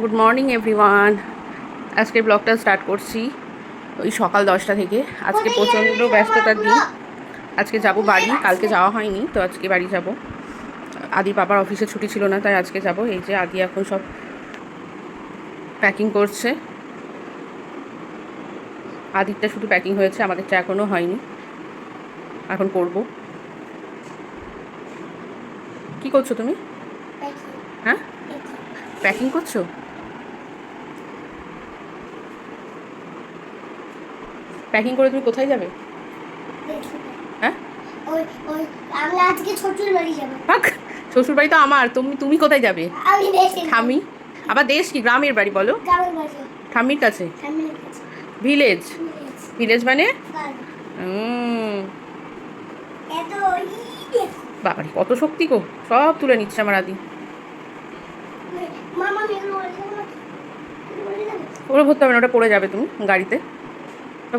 Good morning everyone আজকের ব্লগটা start করছি ওই সকাল দশটা থেকে। আজকে প্রচণ্ড ব্যস্ততার দিন। আজকে যাব বাড়ি কালকে যাওয়া হয়নি তো আজকে বাড়ি যাব। আদি বাবার অফিসে ছুটি ছিল না তাই আজকে যাব। এই যে আদি এখন সব প্যাকিং করছে। আদিরটা শুধু প্যাকিং হয়েছে আমাদেরটা এখনও হয়নি। এখন করব। কি করছ তুমি? হ্যাঁ? প্যাকিং করছ? প্যাকিং করে তুমি কোথায় যাবে? হ্যাঁ? আজকে ছোটুর বাড়ি যাব। শ্বশুর বাড়ি তো আমার তুমি তুমি কোথায় যাবে? ঠামি আবার দেশ কি গ্রামের বাড়ি বলো? ঠাম্মির কাছে? ভিলেজ ভিলেজ মানে? এত বাবারে কত শক্তি গো সব তুলে নিচ্ছে আমার আদি। ওরা ভরতে হবে না ওটা পড়ে যাবে তুমি গাড়িতে।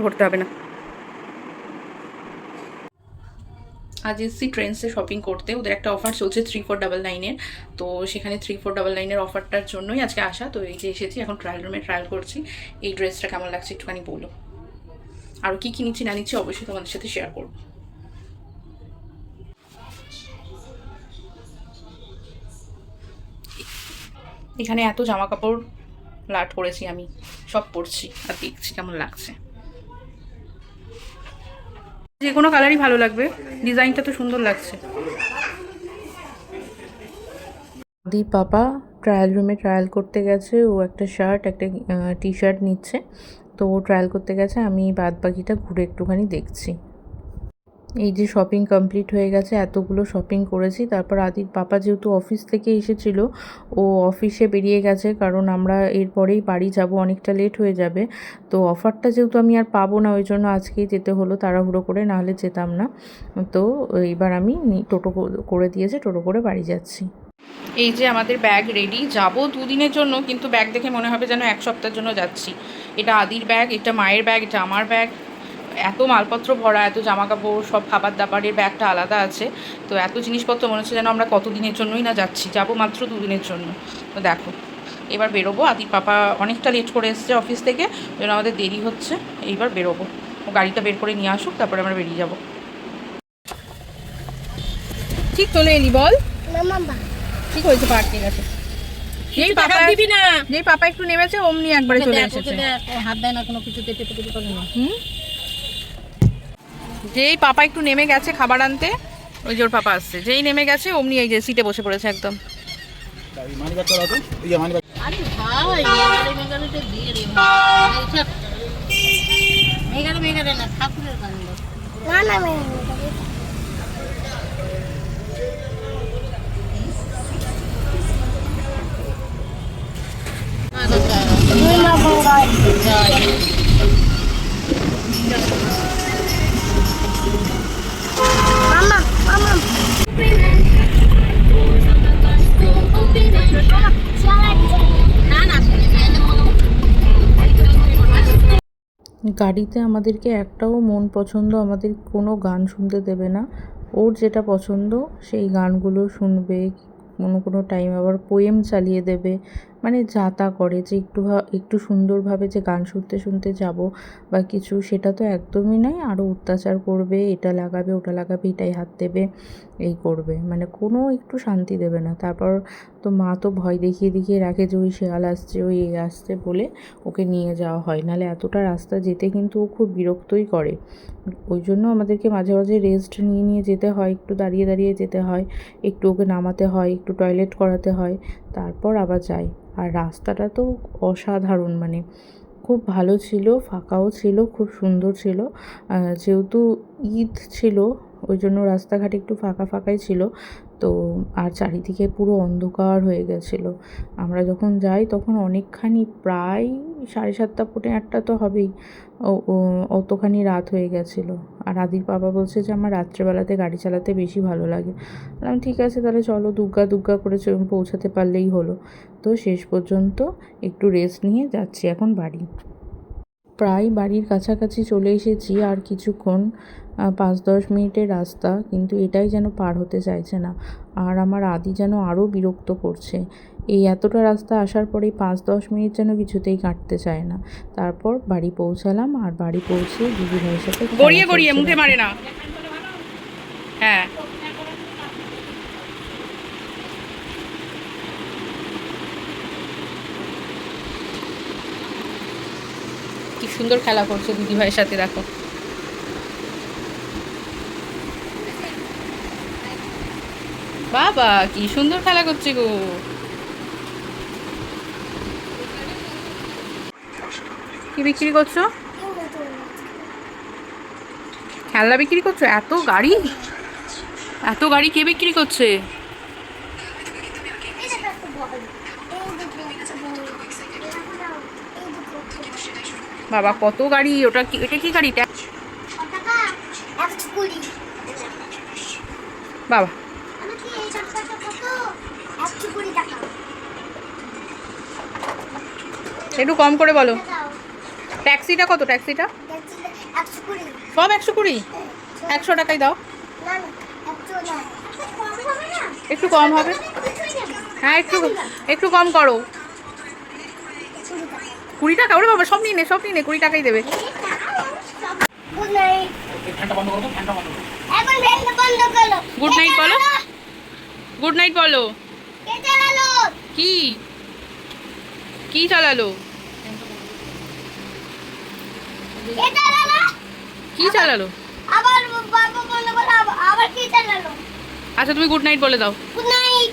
ভরতে হবে না। আজ এসছি ট্রেন্সে শপিং করতে ওদের একটা অফার চলছে থ্রি ফোর ডাবল নাইনের তো সেখানে থ্রি ফোর ডাবল নাইনের অফারটার জন্যই আজকে আসা। তো এই যে এসেছি, এখন ট্রায়াল রুমে ট্রায়াল করছি। এই ড্রেসটা কেমন লাগছে একটুখানি বলো। আর কি কি নিচ্ছি না নিচ্ছি অবশ্যই তোমাদের সাথে শেয়ার করব। এখানে এত জামা কাপড় লাট করেছি আমি, সব পরছি আর দেখছি কেমন লাগছে। যে কোনো কালারই ভালো লাগবে। ডিজাইনটা তো সুন্দর লাগছে। দি পাপা ট্রায়াল রুমে ট্রায়াল করতে গেছে। ও একটা শার্ট একটা টি শার্ট নিচ্ছে। তো ও ট্রায়াল করতে গেছে। আমি বাদ বাকিটা ঘুরে একটুখানি দেখছি। এই যে শপিং কমপ্লিট হয়ে গেছে, এতগুলো শপিং করেছি। তারপর আদির পাপা যেহেতু অফিস থেকে এসেছিল, ও অফিসে বেরিয়ে গেছে, কারণ আমরা এরপরেই বাড়ি যাব, অনেকটা লেট হয়ে যাবে। তো অফারটা যেহেতু আমি আর পাবো না, ওই জন্য আজকেই যেতে হলো তাড়াহুড়ো করে নাহলে যেতাম না। তো এবার আমি টোটো করে দিয়েছে টোটো করে বাড়ি যাচ্ছি। এই যে আমাদের ব্যাগ রেডি যাব দুদিনের জন্য, কিন্তু ব্যাগ দেখে মনে হবে যেন এক সপ্তাহের জন্য যাচ্ছি। এটা আদির ব্যাগ এটা মায়ের ব্যাগ এটা আমার ব্যাগ এত মালপত্র ভরা এত জামা কাপড় সব খাবার দাবারের ব্যাগটা আলাদা আছে। তো এত জিনিসপত্র মনে হচ্ছে যেন আমরা কতদিনের জন্যই না যাচ্ছি যাব মাত্র দুদিনের জন্য। তো দেখো এবার বেরোবো। আদির পাপা অনেকটা লেট করে এসছে অফিস থেকে যেন আমাদের দেরি হচ্ছে। এইবার বেরোবো। ও গাড়িটা বের করে নিয়ে আসুক তারপরে আমরা বেরিয়ে যাব। ঠিক চলে এলি বল। ঠিক হয়েছে পার্ক ঠিক আছে যেই পাপা দিবি না। যেই পাপা একটু নেমেছে অমনি একবারে চলে এসেছে। হাত দেয় না কোনো কিছু পেতে পেতে করে না। হুম? যেই পাপা একটু নেমে গেছে খাবার আনতে ওই যে ওর পাপা আসছে। যেই নেমে গেছে অমনি এই যে সিটে বসে পড়েছে একদম। গাড়িতে আমাদেরকে একটাও মন পছন্দ আমাদের কোনো গান শুনতে দেবে না। ওর যেটা পছন্দ, সেই গানগুলো শুনবে, কোনো কোনো টাইম আবার পোয়েম চালিয়ে দেবে। মানে যা তা করে যে একটু একটু সুন্দরভাবে যে গান শুনতে শুনতে যাব বা কিছু, সেটা তো একদমই নয়। আরও অত্যাচার করবে, এটা লাগাবে, ওটা লাগাবে, এটাই হাত দেবে, এই করবে। মানে কোনো একটু শান্তি দেবে না। তারপর তো মা তো ভয় দেখিয়ে দেখিয়ে রাখে যে, ওই শেয়াল আসছে, ওই এ আসছে বলে ওকে নিয়ে যাওয়া হয়। নাহলে এতটা রাস্তা যেতে কিন্তু ও খুব বিরক্তই করে। ওই জন্য আমাদেরকে মাঝে মাঝে রেস্ট নিয়ে নিয়ে যেতে হয়। একটু দাঁড়িয়ে দাঁড়িয়ে যেতে হয়। একটু ওকে নামাতে হয়, একটু টয়লেট করাতে হয়। তারপর আবার যাই আর রাস্তাটা তো অসাধারণ মানে খুব ভালো ছিল, ফাঁকাও ছিল, খুব সুন্দর ছিল। যেহেতু ঈদ ছিল ওই জন্য রাস্তাঘাট একটু ফাঁকা ফাঁকাই ছিল। তো আর চারিদিকে পুরো অন্ধকার হয়ে গেছিল। আমরা যখন যাই তখন অনেকখানি প্রায় সাড়ে সাতটা পৌনে আটটা তো হবেই। অতখানি রাত হয়ে গেছিল। আর আদির বাবা বলছে যে আমার রাত্রেবেলাতে গাড়ি চালাতে বেশি ভালো লাগে। বললাম, ঠিক আছে, তাহলে চলো দুগ্গা দুগ্গা করে পৌঁছাতে পারলেই হলো। তো শেষ পর্যন্ত একটু রেস্ট নিয়ে যাচ্ছি এখন বাড়ি। প্রায় বাড়ির কাছাকাছি চলে এসেছি আর কিছুক্ষণ পাঁচ দশ মিনিটের রাস্তা কিন্তু এটাই যেন পার হতে চাইছে না। আর আমার আদি যেন আরও বিরক্ত করছে। এই এতটা রাস্তা আসার পরেই পাঁচ দশ মিনিট যেন কিছুতেই কাটতে চায় না। তারপর বাড়ি পৌঁছালাম আর বাড়ি পৌঁছে দিদি ভাইয়ের সাথে গড়িয়ে গড়িয়ে মুখে মারে না হ্যাঁ কি সুন্দর খেলা করছে দিদি ভাইয়ের সাথে, দেখো। বাবা, কি সুন্দর খেলা করছে গো। কি বিক্রি করছ? খেলনা বিক্রি করছ? এত গাড়ি? এত গাড়ি কে বিক্রি করছে এই দেখো একটা বল এই দেখো একটা বল এই দেখো বাবা, কত গাড়ি? ওটা কি এটা কি গাড়ি? ট্যা- কত টাকা একশো কুড়ি বাবা। একটু কম করে বলো। ট্যাক্সিটা কত? ট্যাক্সিটা? সব একশো কুড়ি? একশো টাকাই দাও। একটু কম হবে? হ্যাঁ একটু একটু কম করো। কুড়ি টাকা ওরে বাবা সব নিয়ে নে সব নিয়ে নে কুড়ি টাকাই দেবে। গুড নাইট বলো। গুড নাইট বলো। কে? কি চালালো? কে চালালো? আবার- আবার কে চালালো? আচ্ছা তুমি গুড নাইট বলে দাও। Good night